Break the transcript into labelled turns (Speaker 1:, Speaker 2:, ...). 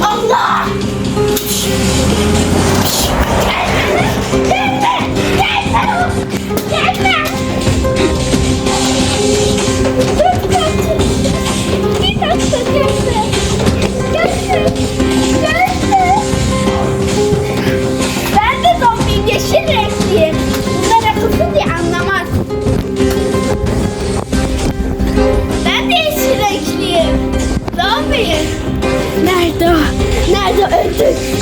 Speaker 1: Allah! Gelme! Gelme! Gelme! Gelme! Bir dakika gelme! Agent